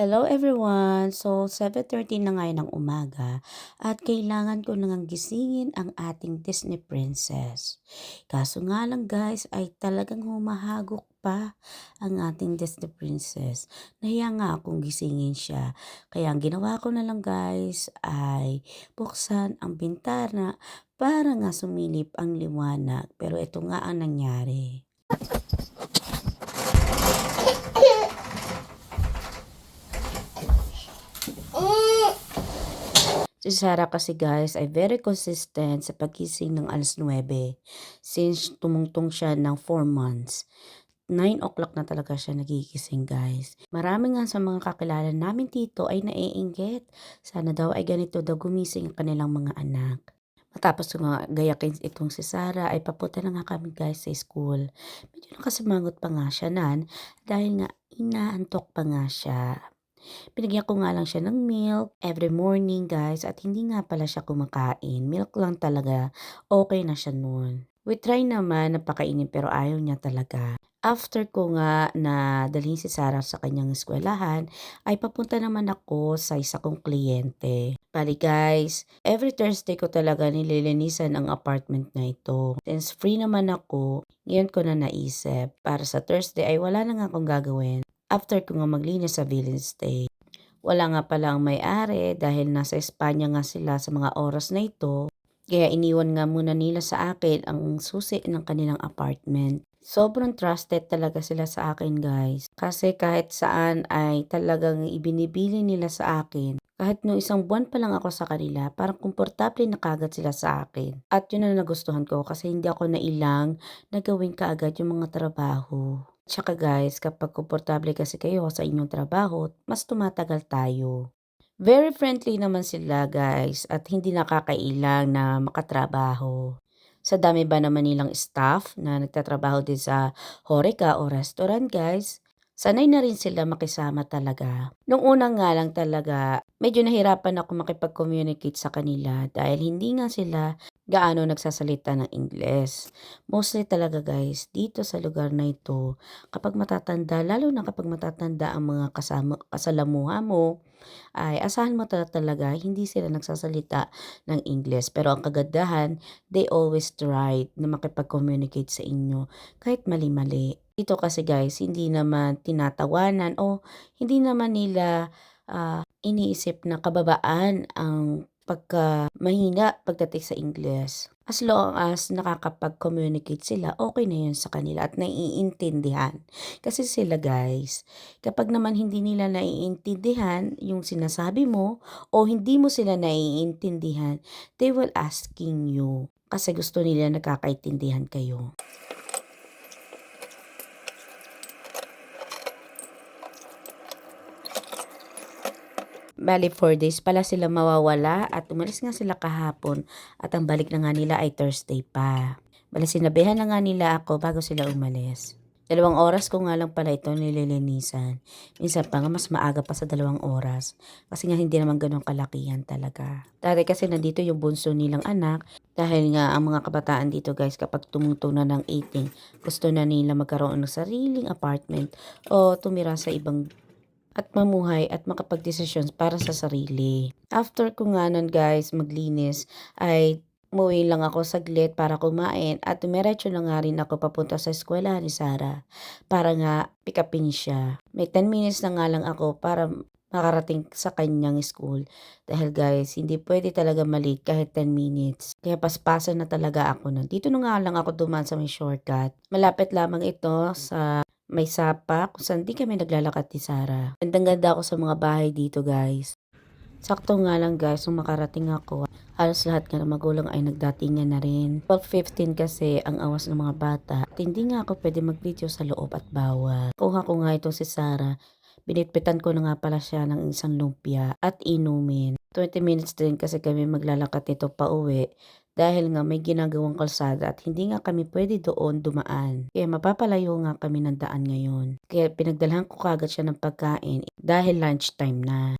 Hello everyone! So, 7.30 na ngayon ng umaga at kailangan ko nang gisingin ang ating Disney princess. Kaso nga lang guys ay talagang humahagok pa ang ating Disney princess. Nahiya nga akong gisingin siya. Kaya ang ginawa ko na lang guys ay buksan ang bintana para nga sumilip ang liwanag. Pero ito nga ang nangyari. Sarah kasi guys ay very consistent sa pagising ng alas 9 since tumungtong siya ng 4 months. 9 o'clock na talaga siya nagigising guys. Marami nga sa mga kakilala namin dito ay naiinggit. Sana daw ay ganito daw gumising ang kanilang mga anak. Matapos nga gayakin itong si Sarah ay papunta na nga kami guys sa school. Medyo nakasimangot pa nga siya nan dahil nga inaantok pa nga siya. Binigyan ko nga lang siya ng milk every morning guys at hindi nga pala siya kumakain. Milk lang talaga. Okay na siya noon. We try naman na pakainin pero ayaw niya talaga. After ko nga na dalhin si Sarah sa kanyang eskwelahan, ay papunta naman ako sa isa kong kliyente. Bali guys, every Thursday ko talaga nililinisan ang apartment na ito. Since free naman ako, ngayon ko na naisip. Para sa Thursday ay wala na akong gagawin. After ko nga maglinis sa Village Day. Wala nga pala ang may-ari dahil nasa Espanya nga sila sa mga oras na ito. Kaya iniwan nga muna nila sa akin ang susi ng kanilang apartment. Sobrang trusted talaga sila sa akin guys. Kasi kahit saan ay talagang ibinibili nila sa akin. Kahit no isang buwan pa lang ako sa kanila, parang komportable na kagad sila sa akin. At yun ang nagustuhan ko kasi hindi ako nailang na gawin kaagad yung mga trabaho. Tsaka guys, kapag komportable kasi kayo sa inyong trabaho, mas tumatagal tayo. Very friendly naman sila guys at hindi nakakailang na makatrabaho. Sa dami ba naman nilang staff na nagtatrabaho din sa Horeca o restaurant guys, sanay na rin sila makisama talaga. Nung una nga lang talaga, medyo nahirapan ako makipag-communicate sa kanila dahil hindi nga sila gaano nagsasalita ng Ingles. Mostly talaga guys, dito sa lugar na ito, kapag matatanda, lalo na kapag matatanda ang mga kasama, kasalamuha mo, ay asahan mo ta- talaga hindi sila nagsasalita ng Ingles. Pero ang kagandahan, they always try na makipag-communicate sa inyo kahit mali-mali. Dito kasi guys, hindi naman tinatawanan o hindi naman nila ah, iniisip na kababaan ang pagka mahina pagdating sa Ingles. As long as nakakapag-communicate sila, okay na yun sa kanila at naiintindihan. Kasi sila guys, kapag naman hindi nila naiintindihan yung sinasabi mo o hindi mo sila naiintindihan, they will asking you kasi gusto nila nakakaintindihan kayo. Bali, 4 days pala sila mawawala at umalis nga sila kahapon at ang balik na nga nila ay Thursday pa. Bali, sinabihan na nga nila ako bago sila umalis. Dalawang oras ko nga lang pala ito nililinisan. Minsan pa nga mas maaga pa sa dalawang oras. Kasi nga hindi naman ganun kalakihan talaga. Dati kasi nandito yung bunso nilang anak. Dahil nga ang mga kabataan dito guys kapag tumungtong na ng 18, gusto na nila magkaroon ng sariling apartment o tumira sa ibang at mamuhay at makapagdesisyon para sa sarili. After ko nga nun guys maglinis ay umuwi lang ako saglit para kumain at dumiretso na nga rin ako papunta sa eskwela ni Sarah para nga pick upin siya. May 10 minutes na nga lang ako para makarating sa kanyang school. Dahil guys, hindi pwede talaga malate kahit 10 minutes. Kaya paspasan na talaga ako nun. Dito na nga lang ako duman sa may shortcut. Malapit lamang ito sa may sapa kung saan di kami naglalakad ni Sarah. Gandang-ganda ako sa mga bahay dito guys. Sakto nga lang guys, nung makarating ako, halos lahat nga ng magulang ay nagdatingan na rin. 12.15 kasi ang awas ng mga bata. At hindi nga ako pwede mag-video sa loob at bawal. Kuha ko nga ito si Sarah. Binitpitan ko na nga pala siya ng isang lumpia at inumin. 20 minutes din kasi kami maglalakad nito pa uwi dahil nga may ginagawang kalsada at hindi nga kami pwede doon dumaan. Kaya mapapalayo nga kami ng daan ngayon. Kaya pinagdalhan ko kagad siya ng pagkain dahil lunchtime na.